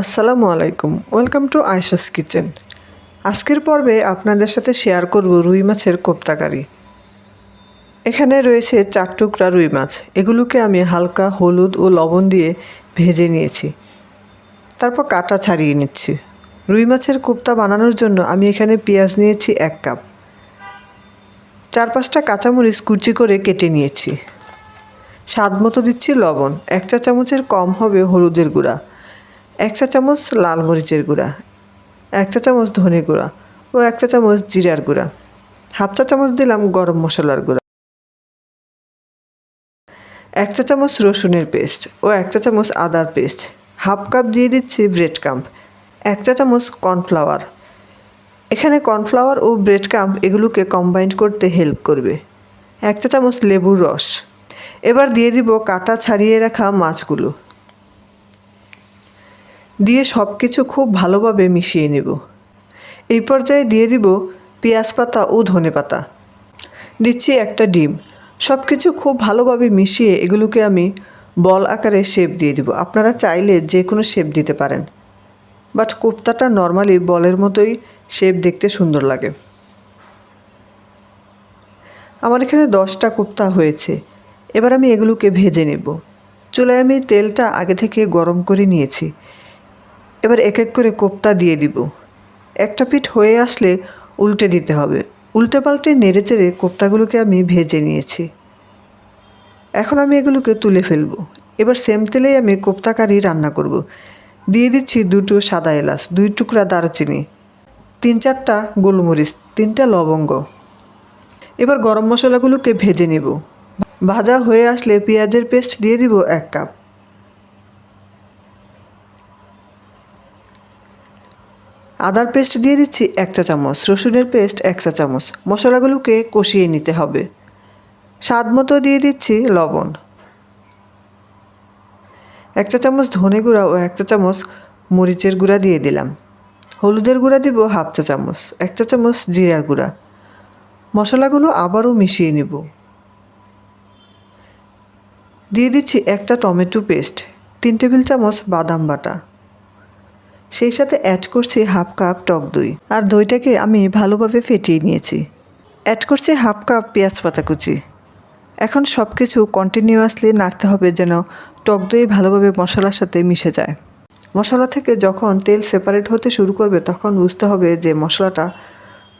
আসসালামু আলাইকুম। Welcome to আয়সাস kitchen আজকের পর্বে আপনাদের সাথে শেয়ার করব রুই মাছের কোপ্তাকারি। এখানে রয়েছে চার টুকরা রুই মাছ। এগুলোকে আমি হালকা হলুদ ও লবণ দিয়ে ভেজে নিয়েছি। তারপর কাটা ছাড়িয়ে নিচ্ছি। রুই মাছের কোপ্তা বানানোর জন্য আমি এখানে পেঁয়াজ নিয়েছি এক কাপ। চার পাঁচটা কাঁচামরিচ কুচি করে কেটে নিয়েছি। স্বাদ মতো দিচ্ছি লবণ। এক চা চামচের কম হবে হলুদের গুঁড়া। এক চা চামচ লাল মরিচের গুঁড়া, এক চা চামচ ধনে গুঁড়া ও এক চা চামচ জিরার গুঁড়া। হাফ চা চামচ দিলাম গরম মশলার গুঁড়া। এক চা চামচ রসুনের পেস্ট ও এক চা চামচ আদার পেস্ট। হাফ কাপ দিয়ে দিচ্ছি ব্রেড কাম্প এক চা চামচ কর্নফ্লাওয়ার। এখানে কর্নফ্লাওয়ার ও ব্রেড কাম্প এগুলোকে কম্বাইন্ড করতে হেল্প করবে। এক চা চামচ লেবুর রস। এবার দিয়ে দিব কাটা ছাড়িয়ে রাখা মাছগুলো। দিয়ে সব কিছু খুব ভালোভাবে মিশিয়ে নেব। এই পর্যায়ে দিয়ে দিব পেঁয়াজ পাতা ও ধনে পাতা। দিচ্ছি একটা ডিম। সব কিছু খুব ভালোভাবে মিশিয়ে এগুলোকে আমি বল আকারে শেপ দিয়ে দিব। আপনারা চাইলে যে কোনো শেপ দিতে পারেন। বাট কোপ্তাটা নর্মালি বলের মতোই শেপ দেখতে সুন্দর লাগে। আমার এখানে দশটা কোপ্তা হয়েছে। এবার আমি এগুলোকে ভেজে নেব। চুলায় আমি তেলটা আগে থেকে গরম করে নিয়েছি। এবার এক এক করে কোপ্তা দিয়ে দিব। একটা পিঠ হয়ে আসলে উল্টে দিতে হবে। উল্টে পাল্টে নেড়ে চেড়ে কোপ্তাগুলোকে আমি ভেজে নিয়েছি। এখন আমি এগুলোকে তুলে ফেলব। এবার সেম তেলেই আমি কোপ্তা কারি রান্না করব। দিয়ে দিচ্ছি দুটো সাদা এলাচ, দুই টুকরা দারচিনি, তিন চারটা গোলমরিচ, তিনটা লবঙ্গ। এবার গরম মশলাগুলোকে ভেজে নেব। ভাজা হয়ে আসলে পেঁয়াজের পেস্ট দিয়ে দিব এক কাপ। আদার পেস্ট দিয়ে দিচ্ছি এক চা চামচ, রসুনের পেস্ট এক চা চামচ, মশলাগুলোকে কষিয়ে নিতে হবে। স্বাদ মতো দিয়ে দিচ্ছি লবণ। এক চা চামচ ধনে গুঁড়া ও এক চা চামচ মরিচের গুঁড়া দিয়ে দিলাম। হলুদের গুঁড়া দিব হাফ চা চামচ, এক চা চামচ জিরার গুঁড়া। মশলাগুলো আবারও মিশিয়ে নেব। দিয়ে দিচ্ছি একটা টমেটো পেস্ট, তিন টেবিল চামচ বাদাম বাটা। সেই সাথে অ্যাড করছি হাফ কাপ টক দই। আর দইটাকে আমি ভালোভাবে ফেটিয়ে নিয়েছি। অ্যাড করছি হাফ কাপ পেঁয়াজ পাতা কুচি। এখন সব কিছু কন্টিনিউয়াসলি নাড়তে হবে যেন টক দই ভালোভাবে মশলার সাথে মিশে যায়। মশলা থেকে যখন তেল সেপারেট হতে শুরু করবে, তখন বুঝতে হবে যে মশলাটা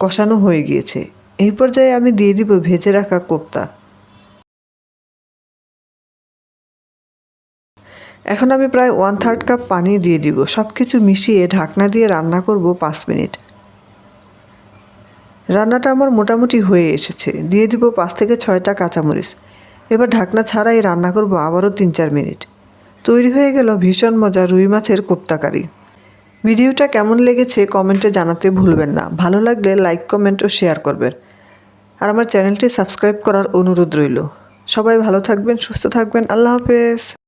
কষানো হয়ে গিয়েছে। এই পর্যায়ে আমি দিয়ে দিব ভেজে রাখা কোপ্তা। এখন আমি প্রায় ওয়ান থার্ড কাপ পানি দিয়ে দিব। সব কিছু মিশিয়ে ঢাকনা দিয়ে রান্না করব পাঁচ মিনিট। রান্নাটা আমার মোটামুটি হয়ে এসেছে। দিয়ে দিব পাঁচ থেকে ছয়টা কাঁচামরিচ। এবার ঢাকনা ছাড়াই রান্না করব আবারও তিন চার মিনিট। তৈরি হয়ে গেল ভীষণ মজা রুই মাছের কোপ্তাকারি। ভিডিওটা কেমন লেগেছে কমেন্টে জানাতে ভুলবেন না। ভালো লাগলে লাইক, কমেন্ট ও শেয়ার করবেন। আর আমার চ্যানেলটি সাবস্ক্রাইব করার অনুরোধ রইল। সবাই ভালো থাকবেন, সুস্থ থাকবেন। আল্লাহ হাফেজ।